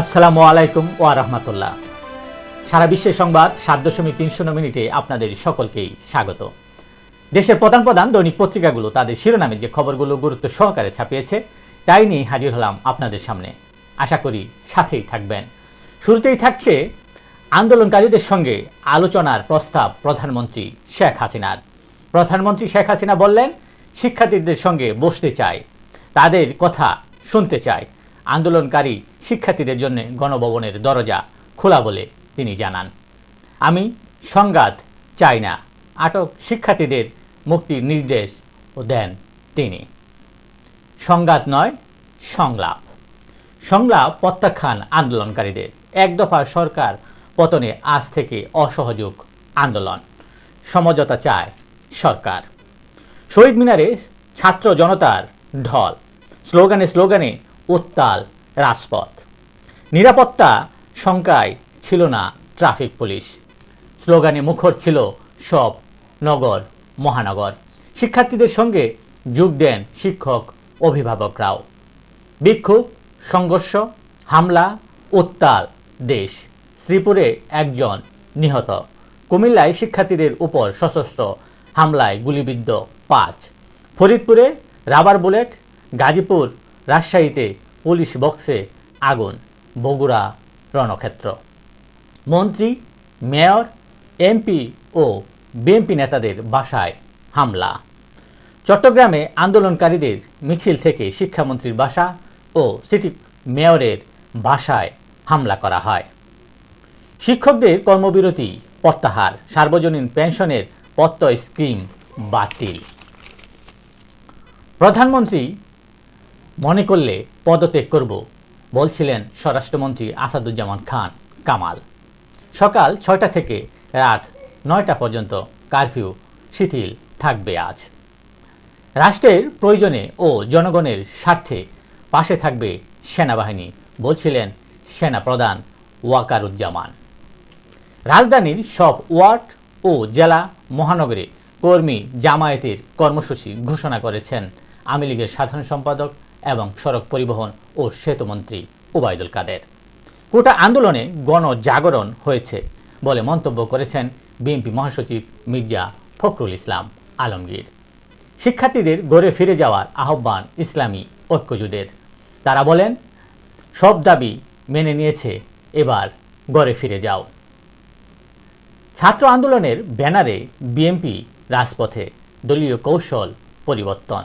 আসসালামু আলাইকুম ওয়া রাহমাতুল্লাহ। সারা বিশ্বের সংবাদ সাত দশমিক তিন শূন্য মিনিটে আপনাদের সকলকেই স্বাগত। দেশের প্রধান প্রধান দৈনিক পত্রিকাগুলো তাদের শিরোনামে যে খবরগুলো গুরুত্ব সহকারে ছাপিয়েছে, তাই নিয়ে হাজির হলাম আপনাদের সামনে। আশা করি সাথেই থাকবেন। শুরুতেই থাকছে আন্দোলনকারীদের সঙ্গে আলোচনার প্রস্তাব প্রধানমন্ত্রী শেখ হাসিনার। প্রধানমন্ত্রী শেখ হাসিনা বললেন, শিক্ষার্থীদের সঙ্গে বসতে চায় তাদের কথা শুনতে চায় আন্দোলনকারী শিক্ষার্থীদের জন্য গণভবনের দরজা খোলা বলে তিনি জানান। আমি সংঘাত চাই না, আটক শিক্ষার্থীদের মুক্তির নির্দেশ ও দেন তিনি। সংঘাত নয়, সংলাপ। সংলাপ প্রত্যাখ্যান আন্দোলনকারীদের। এক দফা সরকার পতনে আজ থেকে অসহযোগ আন্দোলন। সমঝোতা চায় সরকার। শহীদ মিনারে ছাত্র জনতার ঢল। স্লোগানে স্লোগানে উত্তাল, রাজপথ। নিরাপত্তা শঙ্কায় ছিল না ট্রাফিক পুলিশ। স্লোগানে মুখর ছিল সব নগর, মহানগর। শিক্ষার্থীদের সঙ্গে যোগ দেন শিক্ষক, অভিভাবকরাও। বিক্ষোভ, সংঘর্ষ, হামলা, উত্তাল দেশ। শ্রীপুরে একজন নিহত। কুমিল্লায় শিক্ষার্থীদের উপর সশস্ত্র হামলায় গুলিবিদ্ধ পাঁচ। ফরিদপুরে রাবার বুলেট, গাজীপুর রাজশাহীতে পুলিশ বক্সে আগুন, বগুড়া রণক্ষেত্র। মন্ত্রী, মেয়র, এমপি ও বিএনপি নেতাদের বাসায় হামলা। চট্টগ্রামে আন্দোলনকারীদের মিছিল থেকে শিক্ষামন্ত্রীর বাসা ও সিটি মেয়রের বাসায় হামলা করা হয়। শিক্ষকদের কর্মবিরতি প্রত্যাহার, সার্বজনীন পেনশনের প্রত্যয় স্কিম বাতিল। প্রধানমন্ত্রী মনে করলে পদত্যাগ করব, বলছিলেন স্বরাষ্ট্রমন্ত্রী আসাদুজ্জামান খান, কামাল। সকাল ছয়টা থেকে রাত নয়টা পর্যন্ত কারফিউ শিথিল থাকবে আজ। রাষ্ট্রের প্রয়োজনে ও জনগণের স্বার্থে পাশে থাকবে সেনাবাহিনী, বলছিলেন সেনাপ্রধান ওয়াকারুজ্জামান। রাজধানীর সব ওয়ার্ড ও জেলা মহানগরে কর্মী জামায়াতের কর্মসূচি ঘোষণা করেছেন আওয়ামী লীগের সাধারণ সম্পাদক এবং সড়ক পরিবহন ও সেতুমন্ত্রী ওবায়দুল কাদের। কোটা আন্দোলনে গণজাগরণ হয়েছে বলে মন্তব্য করেছেন বিএনপি মহাসচিব মির্জা ফখরুল ইসলাম আলমগীর। শিক্ষার্থীদের গড়ে ফিরে যাওয়ার আহ্বান ইসলামী ঐক্যজোটের। তারা বলেন, সব দাবি মেনে নিয়েছে, এবার গড়ে ফিরে যাও। ছাত্র আন্দোলনের ব্যানারে বিএনপি রাজপথে দলীয় কৌশল পরিবর্তন।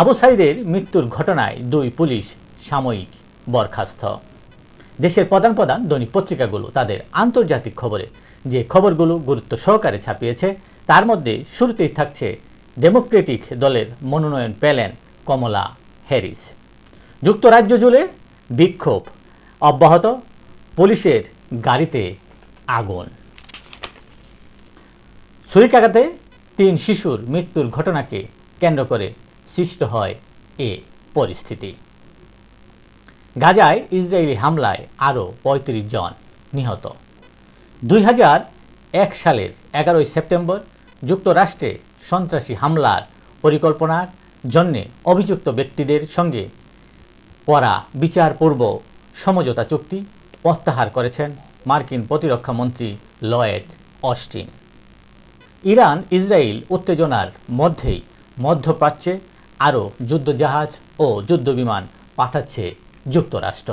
আবু সাইদের মৃত্যুর ঘটনায় দুই পুলিশ সাময়িক বরখাস্ত। দেশের প্রধান প্রধান দৈনিক পত্রিকাগুলো তাদের আন্তর্জাতিক খবরে যে খবরগুলো গুরুত্ব সহকারে ছাপিয়েছে, তার মধ্যে শুরুতেই থাকছে ডেমোক্রেটিক দলের মনোনয়ন পেলেন কমলা হ্যারিস। যুক্তরাজ্য জুড়ে বিক্ষোভ অব্যাহত, পুলিশের গাড়িতে আগুন। ছুরিকাঘাতে তিন শিশুর মৃত্যুর ঘটনাকে কেন্দ্র করে সৃষ্ট হয় এ পরিস্থিতি। গাজায় ইসরায়েলি হামলায় আরও পঁয়ত্রিশ জন নিহত। দুই হাজার এক সালের এগারোই সেপ্টেম্বর যুক্তরাষ্ট্রে সন্ত্রাসী হামলার পরিকল্পনার জন্যে অভিযুক্ত ব্যক্তিদের সঙ্গে করা বিচারপূর্ব সমঝোতা চুক্তি প্রত্যাহার করেছেন মার্কিন প্রতিরক্ষা মন্ত্রী লয়েড অস্টিন। ইরান ইসরায়েল উত্তেজনার মধ্যেই মধ্যপ্রাচ্যে আরও যুদ্ধজাহাজ ও যুদ্ধবিমান পাঠাচ্ছে যুক্তরাষ্ট্র।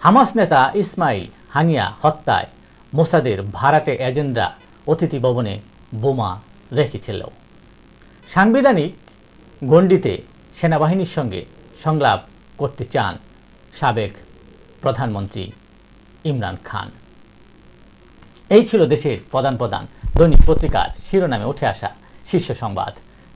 হামাস নেতা ইসমাইল হানিয়া হত্যায় মোসাদের ভাড়াটে এজেন্ডা অতিথি ভবনে বোমা রেখেছিল। সাংবিধানিক গণ্ডিতে সেনাবাহিনীর সঙ্গে সংলাপ করতে চান সাবেক প্রধানমন্ত্রী ইমরান খান। এই ছিল দেশের প্রধান প্রধান দৈনিক পত্রিকার শিরোনামে উঠে আসা শীর্ষ সংবাদ।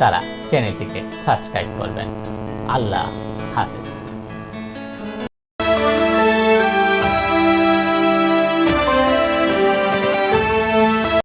তারা চ্যানেলটিকে সাবস্ক্রাইব করবেন। আল্লাহ হাফেজ।